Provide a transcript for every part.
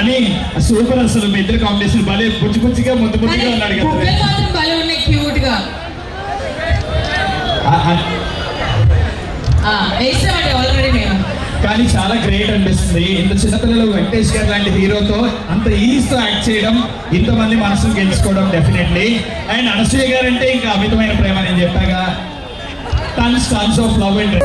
కానీ సూపర్ అసలు మీ ఇద్దరు కాంబినేషన్ భలే పుచ్చి పుచ్చిగా ముద్దు పుచ్చిగా ఉన్నాడు కదా. భలే ఉన్నాయి క్యూట్గా వేసామండి ఆల్రెడీ మేము కానీ చాలా గ్రేట్ అనిపిస్తుంది. ఇంత చిన్నపిల్లలు వెంకటేష్ గారు లాంటి హీరోతో అంత ఈజీతో యాక్ట్ చేయడం ఇంతమంది మనసులు గెలుచుకోవడం డెఫినెట్లీ అండ్ అనసూయ గారు అంటే ఇంకా అమితమైన ప్రేమ నేను చెప్పాగా. Tons tons of love and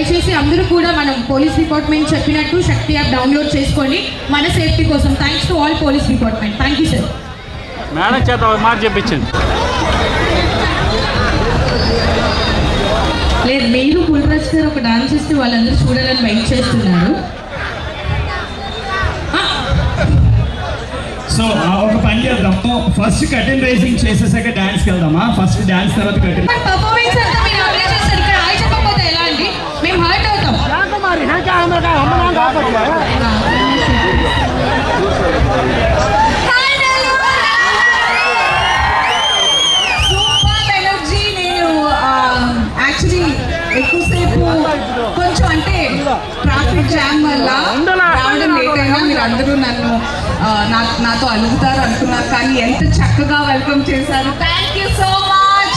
దయచేసి అందరూ కూడా మనం పోలీస్ డిపార్ట్మెంట్ చెప్పినట్టు శక్తి యాప్ డౌన్లోడ్ చేసుకోండి మన సేఫ్టీ కోసం thanks to all police department. Thank you sir madam చేత మాట చెప్పించండి. లేదు మీరు పుల్రాజ్ గారు ఒక డాన్స్ చేస్తే వాళ్ళందరూ చూడాలని వెయిట్ చేస్తున్నారు. సో ఒక పని చేద్దాం. ఫస్ట్ కటింగ్ రైసింగ్ చేసేసాక డాన్స్ వెళ్దామా? ఫస్ట్ డాన్స్ తర్వాత కటింగ్ సూపర్ ఎనర్జీ నేను యాక్చువల్లీ ఎక్కువసేపు కొంచెం అంటే ట్రాఫిక్ జామ్ వల్ల రావడం లేట్ అయినా మీరు అందరూ నన్ను ఆ, నా- నాతో అలుగుతారు అనుకున్నారు. కానీ ఎంత చక్కగా వెల్కమ్ చేశారు. Thank you so much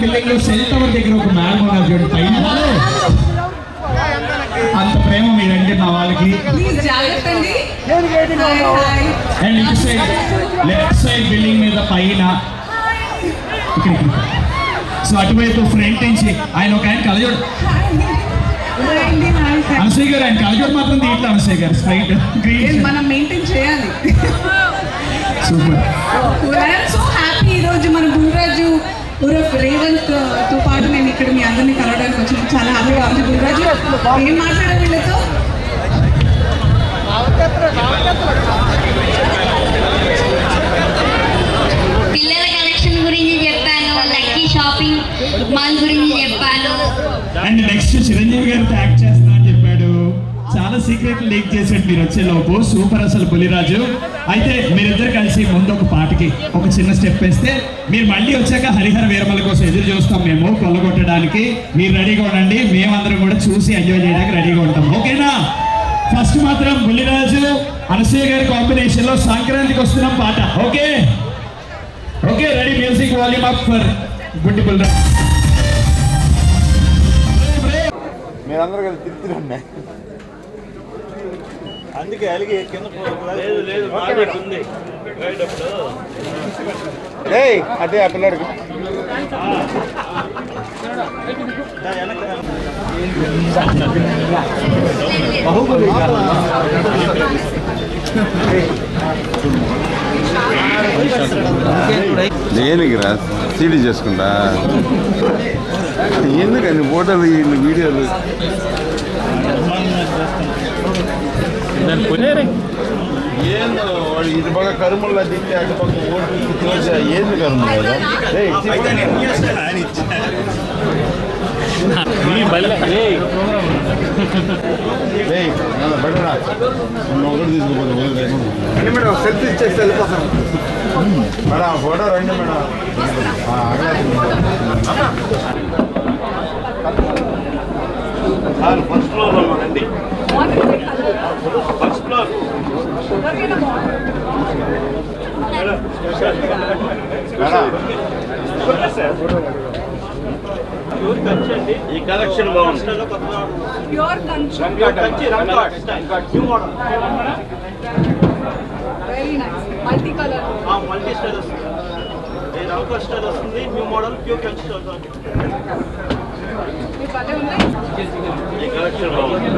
building cell tower దగ్గర ఒక మేడం ఉన్నారు పైన. అంత ప్రేమ మీరంటే మా వాళ్ళకి. అండి. ఇటు సైడ్ లెఫ్ట్ సైడ్ బిల్డింగ్ మీద పైన. సో అటువైపు ఫ్రంట్ నుంచి ఆయన ఒక ఆయన కలజోడు. అనసూయ గారు ఆయన కలజోడు మాత్రం తీయట్లే అనసూయ గారు స్ట్రైట్ గ్రీన్ మనం మెయింటైన్ చేయాలి. సూపర్ సో హ్యాపీ ఈరోజు మన గురురాజు ఉరఫ్ రేవంత్తో పాటు నేను ఇక్కడ మీ అందరినీ కలవడానికి చాలా హ్యాపీగా ఉంది. గురురాజు ఏం మాట్లాడాలి వీళ్ళతో? సీక్రెట్ లీక్ చేసేది మీరు వచ్చే లోపు సూపర్ అసలు పులిరాజు అయితే మీరిద్దరు కలిసి ముందు ఒక పాటకి ఒక చిన్న స్టెప్ వేస్తే మీరు మళ్ళీ వచ్చాక హరిహర వీరమల కోసం ఎదురు చూస్తాం మేము కొల్లగొట్టడానికి. మీరు రెడీగా ఉండండి. మేమందరం కూడా చూసి ఎంజాయ్ చేయడానికి రెడీగా ఉంటాం. ఓకేనా? ఫస్ట్ మాత్రం బుల్లిరాజు అనసూయ గారి కాంబినేషన్లో సంక్రాంతికి వస్తున్నాం పాట. Okay? Okay ready. Music volume up for గుడ్డి బుల్రాజు మీరందరూ కలిసి తిరుగుతున్నాయి అందుకే అలిగి కింద లేదు లేదు మార్కెట్ ఉంది. ఏయ్ అదే ఆ పిల్లడికి. దేనికి రా? సీడీ చేసుకుంటా? ఎందుకని ఫోటోలు ఈ వీడియోలు? దాని పునేరే ఏందో వాడు ఇటు పక్క కరుముల్లా దిక్కి అటు పక్క ఓటు తోచా ఏంది కరుములు నీ బల్లె ఒకటి తీసుకుపోతే మేడం సెల్ఫీ ఇచ్చేసి వెళ్ళిపోతాం. మేడం ఫోటో రండి మేడం. ఆ, అక్కడ ఫస్ట్ ఫ్లోర్లో రండి ఫస్ట్ ఫ్లోర్ ఈ కలెక్షన్ బాగుంది. Pure Kanchi Kanchi రంగాట్ new model very nice multi colour multi style వస్తుంది. రంగాట్ స్టైల్ వస్తుంది. New model pure Kanchi style ఈ కలెక్షన్ బాగుంది.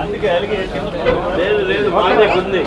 అందుకే అలిగి లేదు లేదు మా దగ్గర ఉంది